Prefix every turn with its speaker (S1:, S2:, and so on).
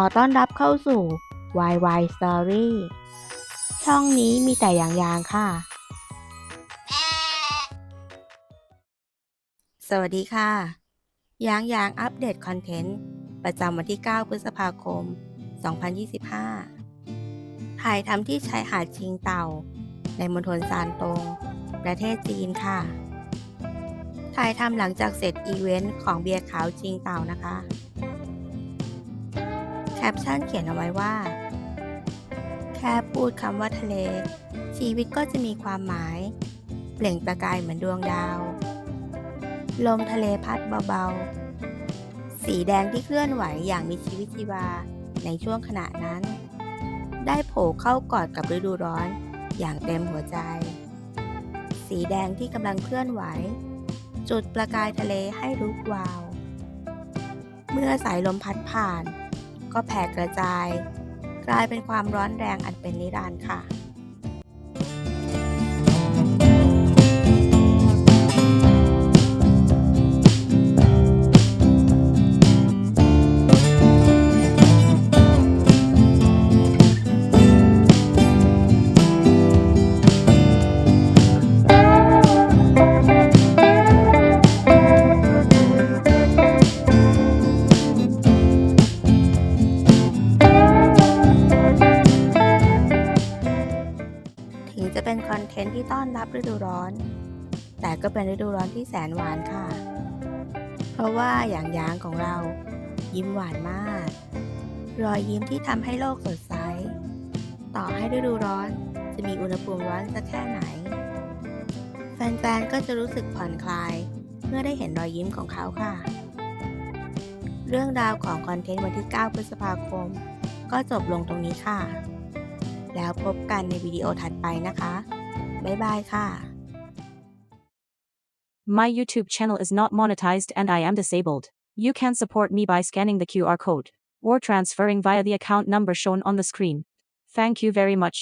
S1: อต้อนรับเข้าสู่ YY Story ช่องนี้มีแต่อย่างยางค่ะ สวัสดีค่ะ ยางยางอัปเดตคอนเทนต์ ประจำวันที่ 9 พฤษภาคม 2025 ถ่ายทำที่ชายหาดชิงเต่า ในมณฑลซานตง ประเทศจีนค่ะ ถ่ายทำหลังจากเสร็จอีเวนต์ของเบียร์ขาวชิงเต่านะคะ ปชั่นเขียนเอาไว้ว่า แค่พูดคำว่าทะเล ชีวิตก็จะมีความหมาย เปล่งประกายเหมือนดวงดาว ลมทะเลพัดเบาๆ สีแดงที่เคลื่อนไหวอย่างมีชีวิตชีวาในช่วงขณะนั้น ได้โผล่เข้ากอดกับฤดูร้อนอย่างเต็มหัวใจ สีแดงที่กำลังเคลื่อนไหว จุดประกายทะเลให้ลุกวาว เมื่อสายลมพัดผ่าน ก็แผ่กระจาย กลายเป็นความร้อนแรงอันเป็นนิรันดร์ค่ะ งจะเป็นคอนเทนต์ที่ต้อนรับฤดูร้อน แต่ก็เป็นฤดูร้อนที่แสนหวานค่ะ เพราะว่าอย่างยางของเรา ยิ้มหวานมาก รอยยิ้มที่ทำให้โลกสดใส ต่อให้ฤดูร้อนจะมีอุณหภูมิร้อนสักแค่ไหน แฟนๆ ก็จะรู้สึกผ่อนคลาย เมื่อได้เห็นรอยยิ้มของเขาค่ะ เรื่องราวของคอนเทนต์วันที่ 9 พฤษภาคม ก็จบลงตรงนี้ค่ะ แล้วพบกันในวิดีโอถัดไปนะคะ บ๊ายบายค่ะ
S2: My YouTube channel is not monetized and I am disabled. You can support me by scanning the QR code or transferring via the account number shown on the screen. Thank you very much.